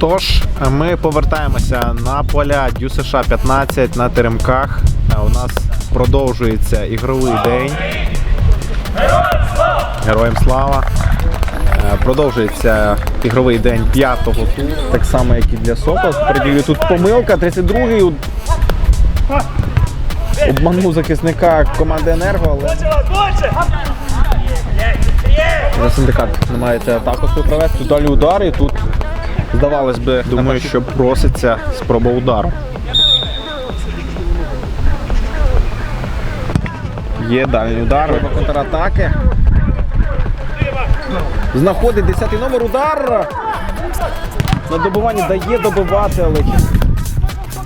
Тож, ми повертаємося на поля Дю США 15 на теремках. У нас продовжується ігровий день. Героям слава! Е, Продовжується ігровий день п'ятого туру, так само, як і для Сокол. Приділю тут помилка, 32-й у- обманув захисника команди Енерго, але синдикат намагається атаку провести. Далі удар і тут, здавалось би, думаю, що проситься спроба удару. Є дальній удар, треба контратаки. Знаходить 10-й номер удар. На добиванні дає добивати, але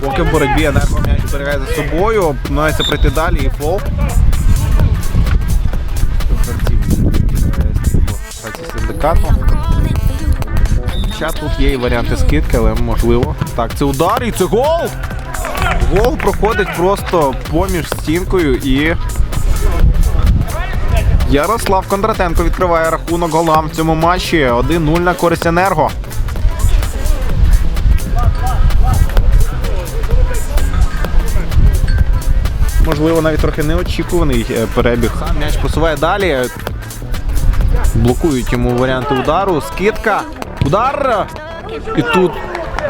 поки в боротьбі енерго м'яч зберігає за собою, намагається пройти далі і фол. Гравці синдикату. Хоча тут є і варіанти скидки, але можливо. Так, це удар і це гол! Гол проходить просто поміж стінкою і. Ярослав Кондратенко відкриває рахунок голам в цьому матчі. 1-0 на користь енерго. Можливо, навіть трохи неочікуваний е, перебіг. М'яч посуває далі. Блокують йому варіанти удару. Скидка. Удар. І тут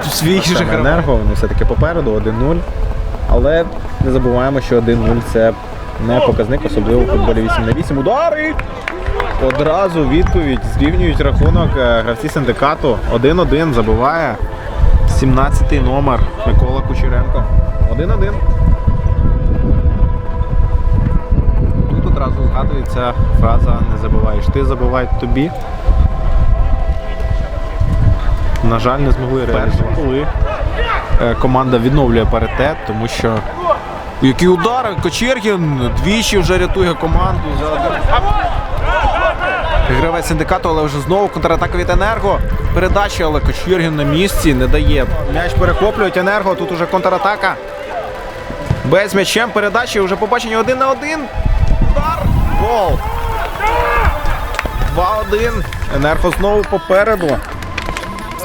свій же енерго. Вони все-таки попереду 1-0. Але не забуваємо, що 1-0 це не показник, особливо в футболі 8 на 8. Удари! Одразу відповідь зрівнюють рахунок е, гравці синдикату. 1-1 забиває 17-й номер Микола Кучеренко. 1-1. Тут одразу згадується фраза не забуваєш. Ти забивай тобі. На жаль, не змогли реалізувати. Коли е, команда відновлює паритет, тому що. Який удар! Кочергін двічі вже рятує команду. Гравець синдикату, але вже знову контратака від енерго. Передача, але Кочергін на місці не дає. М'яч перехоплюють енерго. Тут уже контратака. Без м'ячем передачі вже побачені один на один. Удар! Гол! 2-1. Енерго знову попереду.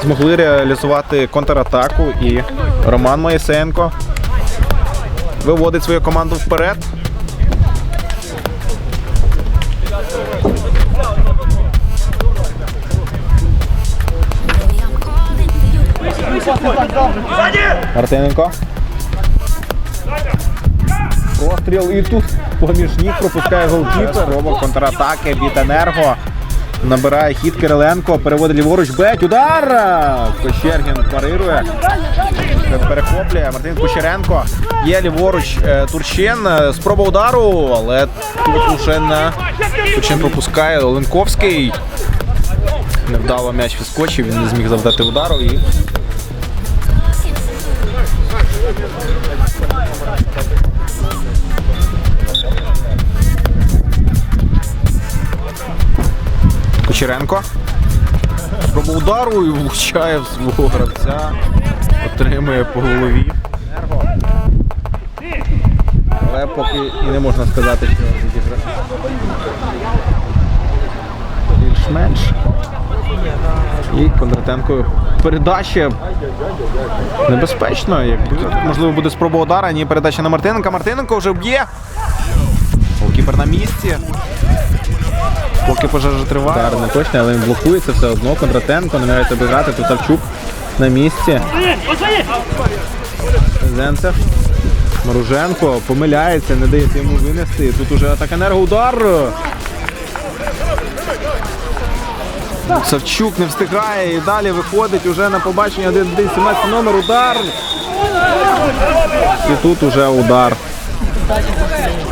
Змогли реалізувати контратаку і Роман Моїсенко виводить свою команду вперед. Артеменко. Простріл і тут поміж ніг пропускає голкіпер. Робить контратаки від енерго. Набирає хід Кириленко, переводить ліворуч, беть, удар! Кощергін парирує. Перехоплює Мартин Кучеренко. Є ліворуч е, Турчин. Е, Спроба удару, але на Турчин пропускає Оленковський. Невдало м'яч відскочив, він не зміг завдати удару і Кучеренко. Спроба удару і влучає в свого гравця. Отримує по голові. Але поки і не можна сказати, що відіграє. Більш-менш. І Кондратенко передача небезпечно. Тут, можливо буде спроба удара, ні передача на Мартиненка. Мартиненко вже б'є. Голкіпер на місці. Поки пожежа триває. Удар не точно, але він блокується все одно. Кондратенко намагається обіграти. Тут Савчук на місці. Зенцев. Маруженко помиляється, не дається йому винести. Тут уже атака енергоудар. Савчук не встигає і далі виходить уже на побачення 1 17 номер удар. І тут уже удар.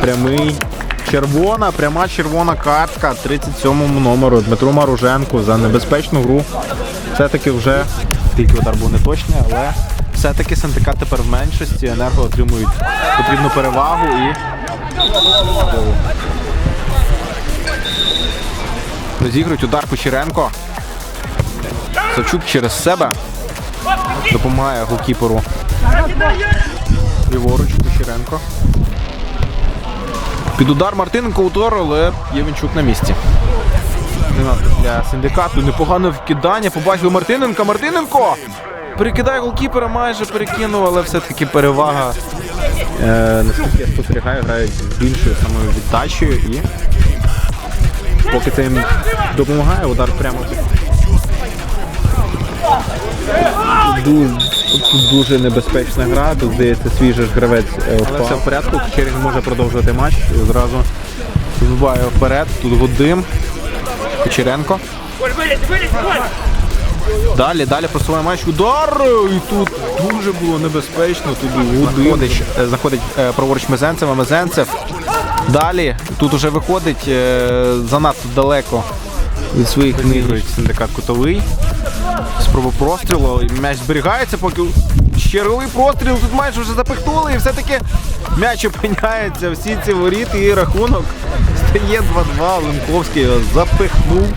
Прямий. Червона, пряма червона картка 37-му номеру Дмитру Маруженку за небезпечну гру. Все-таки вже тільки удар був не точний, але все-таки синдикат тепер в меншості. Енерго отримують потрібну перевагу і розігрують удар Кучеренко. Савчук через себе допомагає голкіперу. Ліворуч Кучеренко. Під удар Мартиненко удар, але Євенчук на місці. Для синдикату. Непогане вкидання. Побачили Мартиненка. Мартиненко! Перекидає голкіпера, майже перекинув, але все-таки перевага. Е, наскільки я спостерігаю, грають з більшою самою віддачею і поки це їм допомагає, удар прямо. Тут дуже небезпечна гра, тут здається свіжий ж гравець е, впав. Але все в порядку, Черінг може продовжувати матч і одразу вбиває вперед. Тут Гудим. Кучеренко. Далі, далі просуває матч. Удар! І тут дуже було небезпечно. Тут Гудим. Заходить, е, е, праворуч Мезенцев, а Мезенцев. Далі тут уже виходить е, занадто далеко від своїх книг. Синдикат кутовий. Прострілу. М'яч зберігається, поки черговий простріл тут майже вже запихнули, і все-таки м'яч опиняється в сітці воріт і рахунок стає 2-2. Линковський його запихнув.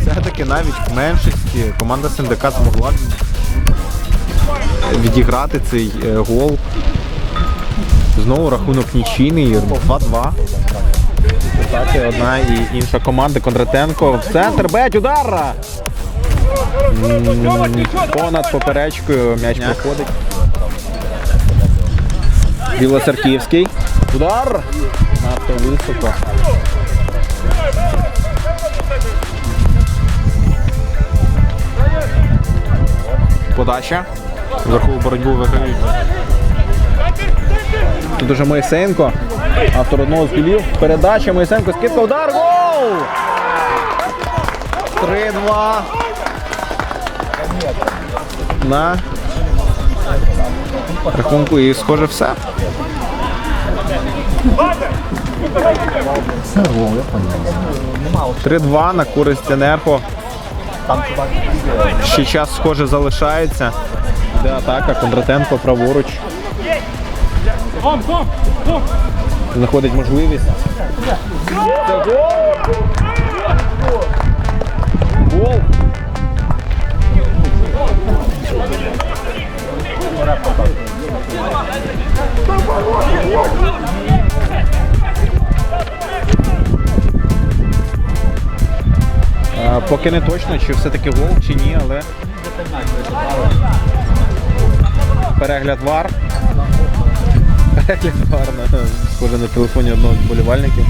Все-таки навіть в меншості команда Синдикат змогла відіграти цей е, гол. Знову рахунок нічийний, 2-2. Атаки одна і інша команда. Кондратенко в центр. Беть, удар! М, Понад поперечкою м'яч проходить. Білоцерківський. Удар! Надто високо. Подача. Вверху боротьбу виграють. Тут уже Моїсенко. Автор одного з голів. Передача Моїсенко. Скидка удар. Гол! 3-2. На рахунку і схоже все. Три-два на користь енерго. Ще час схоже залишається. Де атака, Кондратенко праворуч. Знаходить можливість. Це гол! Гол! Поки не точно, чи все-таки гол, чи ні, але перегляд вар. Перегляд гарно. схоже на телефоні одного з болівальників.